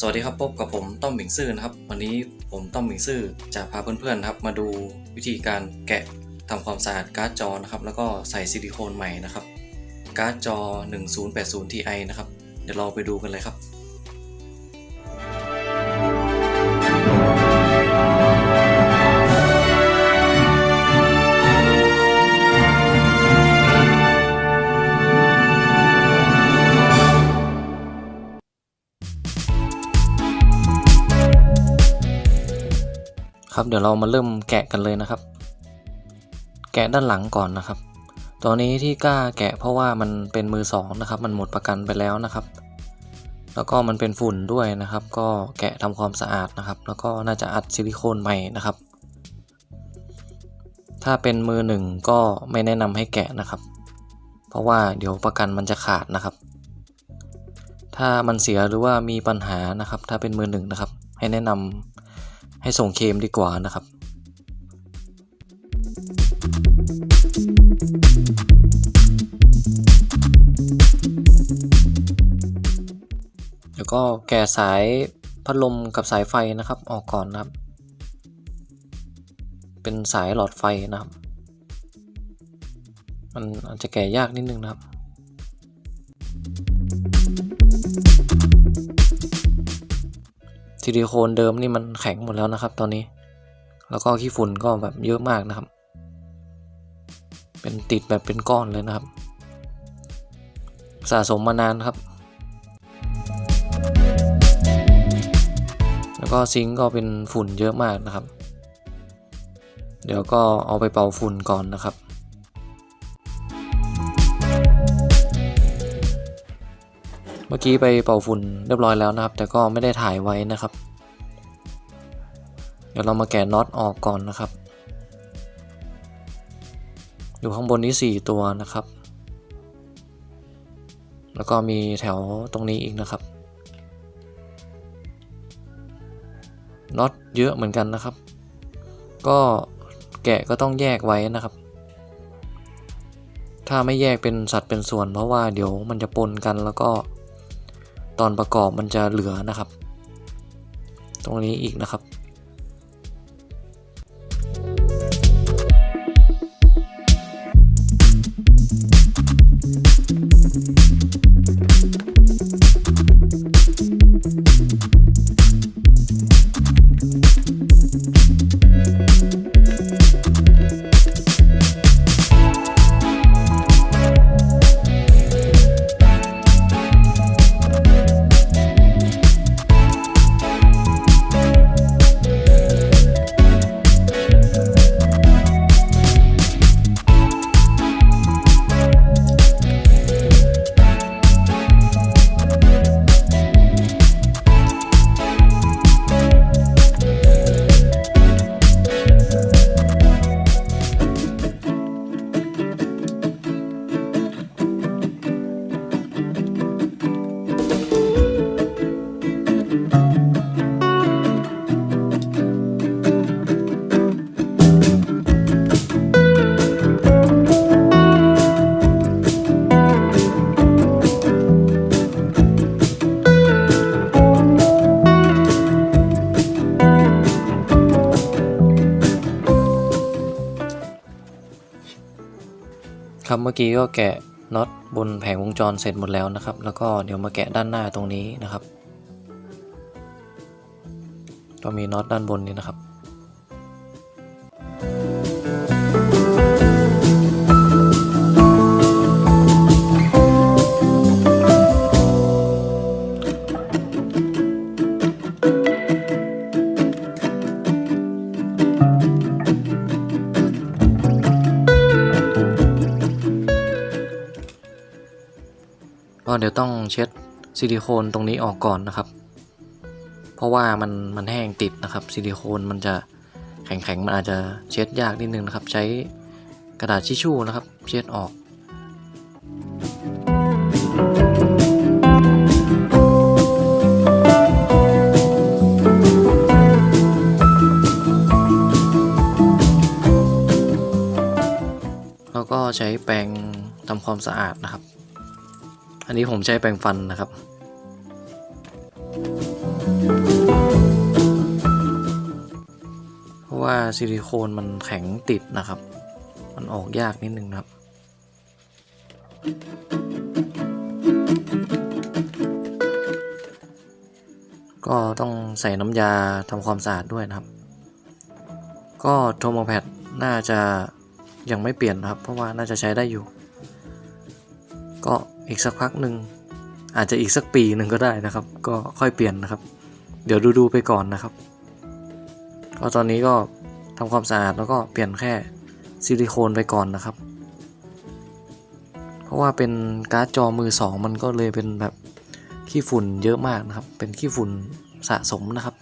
สวัสดีครับพบกับผมต้อมหมิงซื่อนะครับ วันนี้ผมต้อมหมิงซื่อจะพาเพื่อนๆนะครับ มาดูวิธีการแกะทำความสะอาดการ์ดจอนะครับ แล้วก็ใส่ซิลิโคนใหม่นะครับ การ์ดจอ 1080 Ti นะครับ เดี๋ยวเราไปดูกันเลยครับ ครับเดี๋ยวเรามาเริ่มแกะกันเลยนะครับ แกะด้านหลังก่อนนะครับ ตัวนี้ที่กล้าแกะเพราะว่ามันเป็นมือสองนะครับ มันหมดประกันไปแล้วนะครับ แล้วก็มันเป็นฝุ่นด้วยนะครับ ก็แกะทำความสะอาดนะครับ แล้วก็น่าจะอัดซิลิโคนใหม่นะครับ ถ้าเป็นมือหนึ่งก็ไม่แนะนำให้แกะนะครับ เพราะว่าเดี๋ยวประกันมันจะขาดนะครับ ถ้ามันเสียหรือว่ามีปัญหานะครับ ถ้าเป็นมือหนึ่งนะครับ ให้แนะนำ ให้ส่งเคมดีกว่านะครับแล้วก็แกะสายพัดลมกับสายไฟนะครับออกก่อนนะครับ เป็นสายหลอดไฟนะครับ มันอาจจะแกะยากนิดนึงนะครับ ซิลิโคนเดิมนี่มันแข็งหมดแล้วนะครับ ตอนนี้ แล้วก็ขี้ฝุ่นก็แบบเยอะมากนะครับ เป็นติดแบบเป็นก้อนเลยนะครับ สะสมมานานครับ แล้วก็ซิงก์ก็เป็นฝุ่นเยอะมากนะครับ เดี๋ยวก็เอาไปเป่าฝุ่นก่อนนะครับ เมื่อกี้ไปเป่าฝุ่นเรียบร้อยแล้วนะครับ แต่ก็ไม่ได้ถ่ายไว้นะครับ เดี๋ยวเรามาแกะน็อตออกก่อนนะครับ อยู่ข้างบนนี้ 4 ตัวนะครับ แล้วก็มีแถวตรงนี้อีกนะครับน็อตเยอะเหมือนกันนะครับ ก็แกะก็ต้องแยกไว้นะครับ ถ้าไม่แยกเป็นสัดเป็นส่วนเพราะว่าเดี๋ยวมันจะปนกันแล้วก็ ตอนประกอบมันจะเหลือนะครับ ตรงนี้อีกนะครับ ครับเมื่อกี้ก็แกะน็อตบนแผงวงจรเสร็จหมดแล้วนะครับ แล้วก็เดี๋ยวมาแกะด้านหน้าตรงนี้นะครับ ก็มีน็อตด้านบนนี้นะครับ ก็เดี๋ยวต้องเช็ดซิลิโคนตรงนี้ออกก่อนนะครับ เพราะว่ามันมันแห้งติดนะครับซิลิโคนมันจะแข็งๆมันอาจจะเช็ดยากนิดนึงนะครับ ใช้กระดาษทิชชู่นะครับ เช็ดออกแล้วก็ใช้แปรงทำความสะอาดนะครับ อันนี้ผมใช้แปรงฟันนะครับ เพราะว่าซิลิโคนมันแข็งติดนะครับ มันออกยากนิดนึงนะครับก็ต้องใส่น้ำยาทำความสะอาดด้วยนะครับ ก็โทมอแพดน่าจะยังไม่เปลี่ยนนะครับ เพราะว่าน่าจะใช้ได้อยู่ ก็อีกสักพักหนึ่งอาจจะอีกสักปีหนึ่งก็ได้นะครับ ก็ค่อยเปลี่ยนนะครับ เดี๋ยวดูๆไปก่อนนะครับก็ตอนนี้ก็ทำความสะอาดแล้วก็เปลี่ยนแค่ซิลิโคนไปก่อนนะครับ เพราะว่าเป็นการ์ดจอมือสองมันก็เลยเป็นแบบขี้ฝุ่นเยอะมากนะครับ เป็นขี้ฝุ่นสะสมนะครับ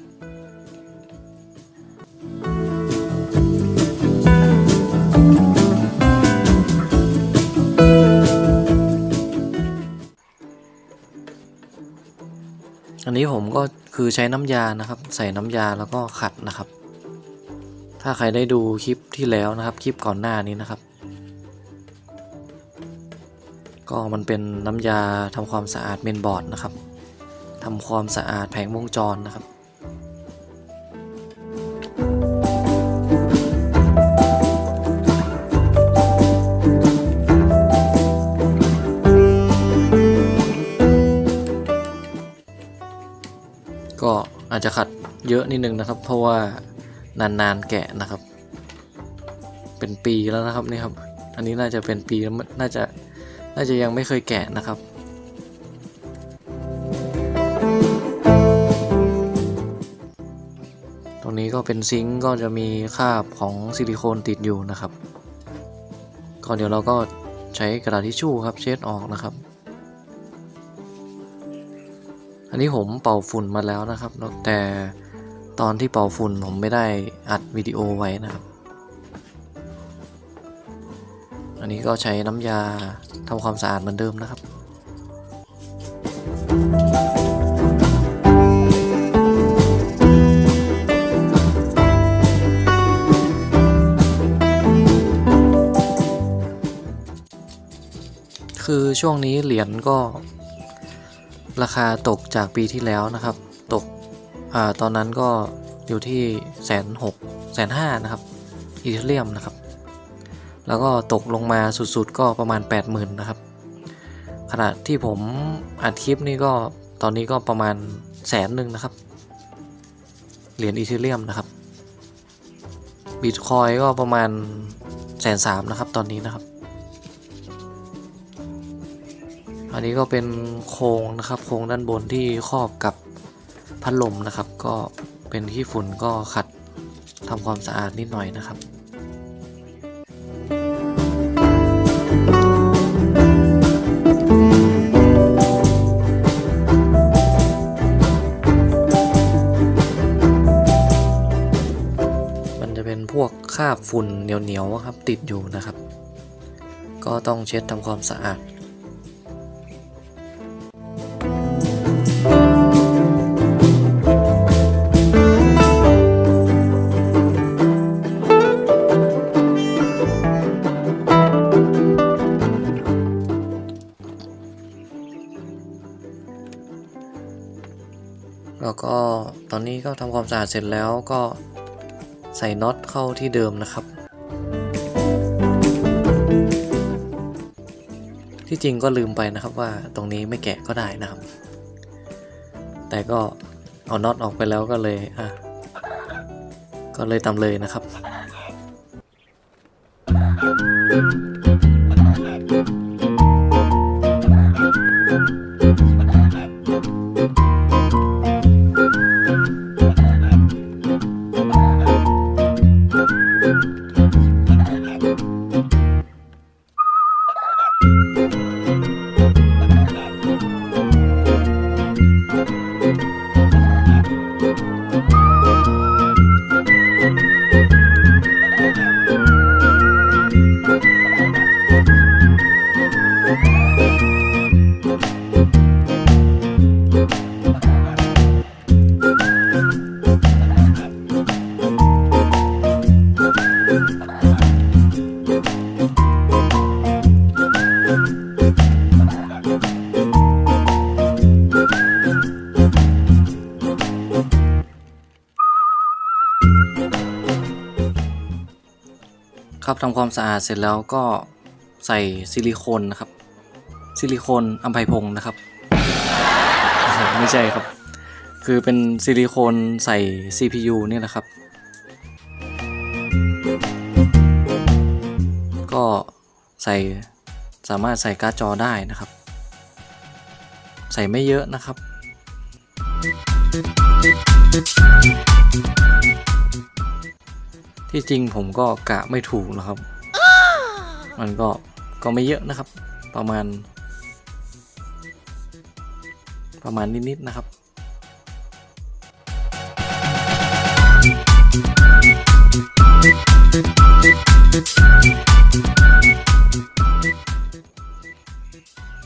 อันนี้ผมก็คือใช้น้ำยานะครับ ใส่น้ำยาแล้วก็ขัดนะครับ ถ้าใครได้ดูคลิปที่แล้วนะครับ คลิปก่อนหน้านี้นะครับ ก็มันเป็นน้ำยาทำความสะอาดเมนบอร์ดนะครับทำความสะอาดแผงวงจรนะครับ ก็อาจจะขัดเยอะนิดนึงนะครับ เพราะว่านานๆแกะนะครับ เป็นปีแล้วนะครับนี่ครับ อันนี้น่าจะเป็นปีแล้วน่าจะน่าจะยังไม่เคยแกะนะครับตรงนี้ก็เป็นซิงก์ก็จะมีคาบของซิลิโคนติดอยู่นะครับ ก็เดี๋ยวเราก็ใช้กระดาษทิชชู่ครับเช็ดออกนะครับ อันนี้ผมเป่าฝุ่นมาแล้วนะครับแล้วแต่ตอนที่เป่าฝุ่นผมไม่ได้อัดวิดีโอไว้นะครับ อันนี้ก็ใช้น้ำยาทำความสะอาดเหมือนเดิมนะครับคือช่วงนี้เหรียญก็ ราคาตกจากปีที่แล้วนะครับ ตกอตอนนั้นก็อยู่ที่แสนหกแสนห้านะครับอีเทเรียมนะครับ แล้วก็ตกลงมาสุดๆก็ประมาณ 80,000นะครับ ขณะที่ผมอัดคลิปนี่ก็ตอนนี้ก็ประมาณแสนหนึ่งนะครับ เหรียญอีเทเรียมนะครับบิตคอยก็ประมาณแสนสามนะครับตอนนี้นะครับ อันนี้ก็เป็นโครงนะครับ โครงด้านบนที่ครอบกับพัดลมนะครับ ก็เป็นขี้ฝุ่นก็ขัดทำความสะอาดนิดหน่อยนะครับมันจะเป็นพวกคราบฝุ่นเหนียวๆครับติดอยู่นะครับ ก็ต้องเช็ดทำความสะอาด แล้วก็ตอนนี้ก็ทำความสะอาดเสร็จแล้วก็ใส่น็อตเข้าที่เดิมนะครับ ที่จริงก็ลืมไปนะครับว่าตรงนี้ไม่แกะก็ได้นะครับ แต่ก็เอาน็อตออกไปแล้วก็เลยอะก็เลยตำเลยนะครับเครับทำความสะอาดเสร็จแล้วก็ใส่ซิลิโคนนะครับ ซิลิโคนอัมไพพงนะครับ ไม่ใช่ครับ คือเป็นซิลิโคนใส่ CPU นี่แหละครับ ก็ใส่สามารถใส่การ์ดจอได้นะครับ ใส่ไม่เยอะนะครับ ที่จริงผมก็กะไม่ถูกนะครับ มันก็ก็ไม่เยอะนะครับ ประมาณ ประมาณนิดๆนะครับ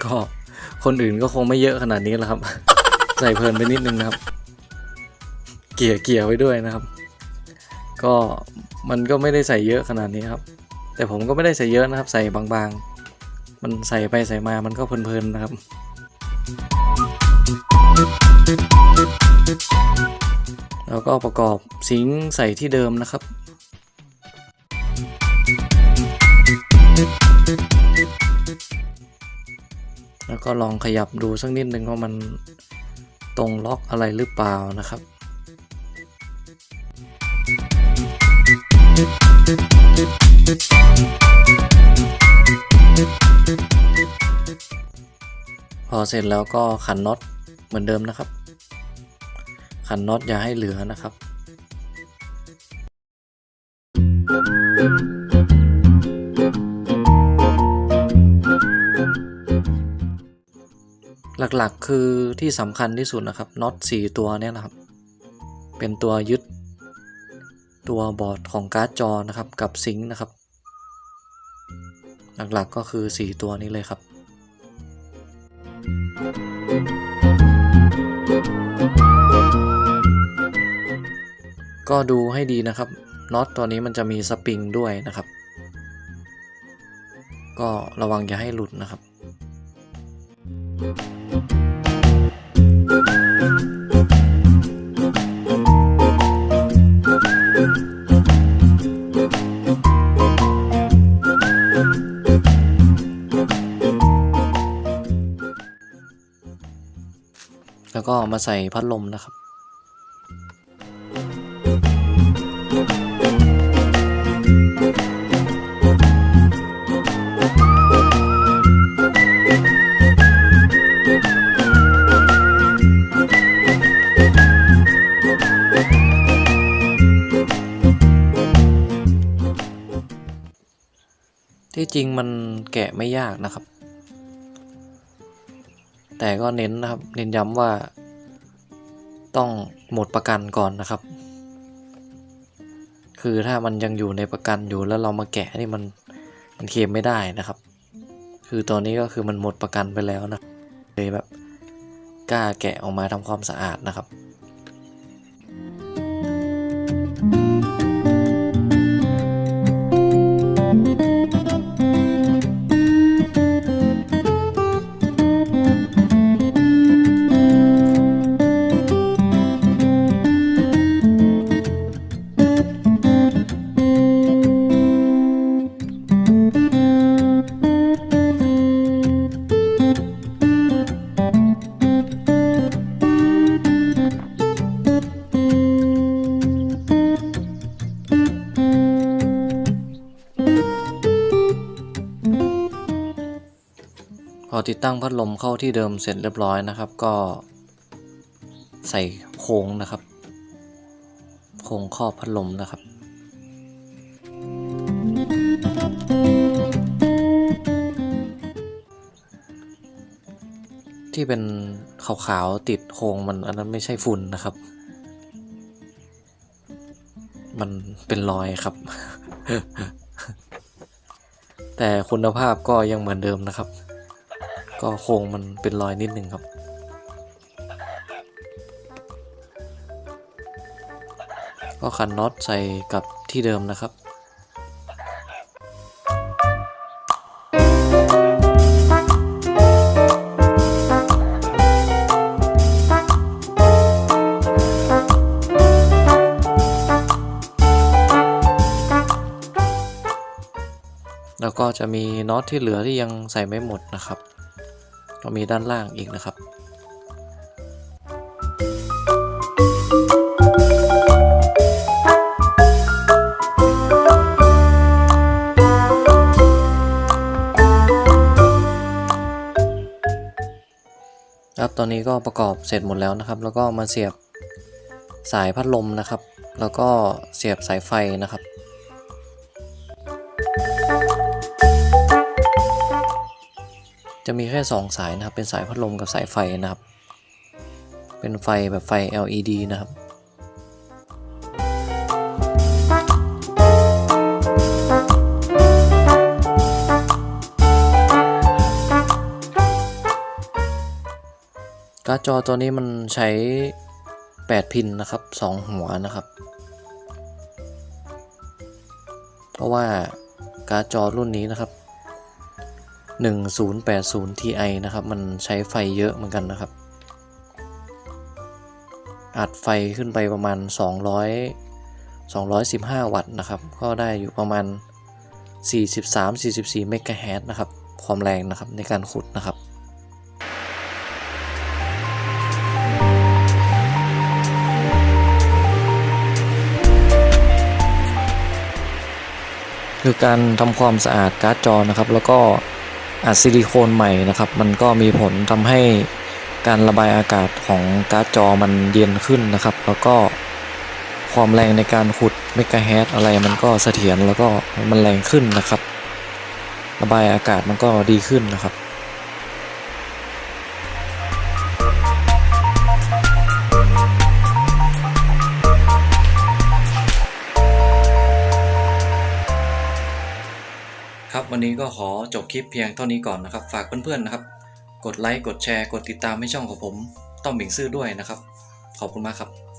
ก็คนอื่นก็คงไม่เยอะขนาดนี้แหละครับ ใส่เพลินไปนิดนึงนะครับ เกี่ยเกี่ยไว้ด้วยนะครับ ก็ มันก็ไม่ได้ใส่เยอะขนาดนี้ครับ แต่ผมก็ไม่ได้ใส่เยอะนะครับ ใส่บางๆ มันใส่ไปใส่มามันก็เพลินๆนะครับ แล้วก็ประกอบซิงใส่ที่เดิมนะครับแล้วก็ลองขยับดูสักนิดนึงว่ามันตรงล็อกอะไรหรือเปล่านะครับ พอเสร็จแล้วก็ขันน็อตเหมือนเดิมนะครับ ขันน็อตอย่าให้เหลือนะครับ หลักๆคือที่สำคัญที่สุดนะครับน็อต4ตัวเนี่ยนะครับ เป็นตัวยึด ตัวบอร์ดของการ์ดจอนะครับกับซิงค์นะครับ หลักๆก็คือ 4 ตัวนี้เลยครับ ก็ดูให้ดีนะครับน็อตตัวนี้มันจะมีสปริงด้วยนะครับ ก็ระวังอย่าให้หลุดนะครับแล้ มาใส่พัดลมนะครับ ที่จริงมันแกะไม่ยากนะครับแต่ก็เน้นนะครับ เน้นย้ำว่า ต้องหมดประกันก่อนนะครับ คือถ้ามันยังอยู่ในประกันอยู่แล้วเรามาแกะนี่มันมันเคลมไม่ได้นะครับ คือตอนนี้ก็คือมันหมดประกันไปแล้วนะเลยแบบกล้าแกะออกมาทำความสะอาดนะครับ อติดตั้งพัดลมเข้าที่เดิมเสร็จเรียบร้อยนะครับ ก็ใส่โค้งนะครับ โค้งครอบพัดลมนะครับที่เป็นขาวๆติดโค้งมันอันนั้นไม่ใช่ฝุ่นนะครับ มันเป็นรอยครับ แต่คุณภาพก็ยังเหมือนเดิมนะครับ ก็โครงมันเป็นรอยนิดนึงครับ ก็ขันน็อตใส่กับที่เดิมนะครับแล้วก็จะมีน็อตที่เหลือที่ยังใส่ไม่หมดนะครับ ก็มีด้านล่างอีกนะครับครับตอนนี้ก็ประกอบเสร็จหมดแล้วนะครับ แล้วก็มาเสียบสายพัดลมนะครับ แล้วก็เสียบสายไฟนะครับ จะมีแค่ 2 สายนะครับ เป็นสายพัดลมกับสายไฟนะครับ เป็นไฟแบบไฟ LED นะครับการ์ดจอตัวนี้มันใช้ 8 พินนะครับ 2 หัวนะครับ เพราะว่าการ์ดจอรุ่นนี้นะครับ 1080 Ti นะครับ มันใช้ไฟเยอะเหมือนกันนะครับ อัดไฟขึ้นไปประมาณ 200 215 วัตต์นะครับ ก็ได้อยู่ประมาณ 43-44 เมกะเฮิรตนะครับ ความแรงนะครับในการขุดนะครับคือการทำความสะอาดการ์ดจอนะครับ แล้วก็ อัดซิลิโคนใหม่นะครับ มันก็มีผลทำให้การระบายอากาศของการ์ดจอมันเย็นขึ้นนะครับ แล้วก็ความแรงในการขุดเมกะเฮิรตอะไรมันก็เสถียรแล้วก็มันแรงขึ้นนะครับ ระบายอากาศมันก็ดีขึ้นนะครับ วันนี้ก็ขอจบคลิปเพียงเท่านี้ก่อนนะครับ ฝากเพื่อนๆนะครับ กดไลค์ กดแชร์ กดติดตามให้ช่องของผม ต้อมหมิงซื่อด้วยนะครับ ขอบคุณมากครับ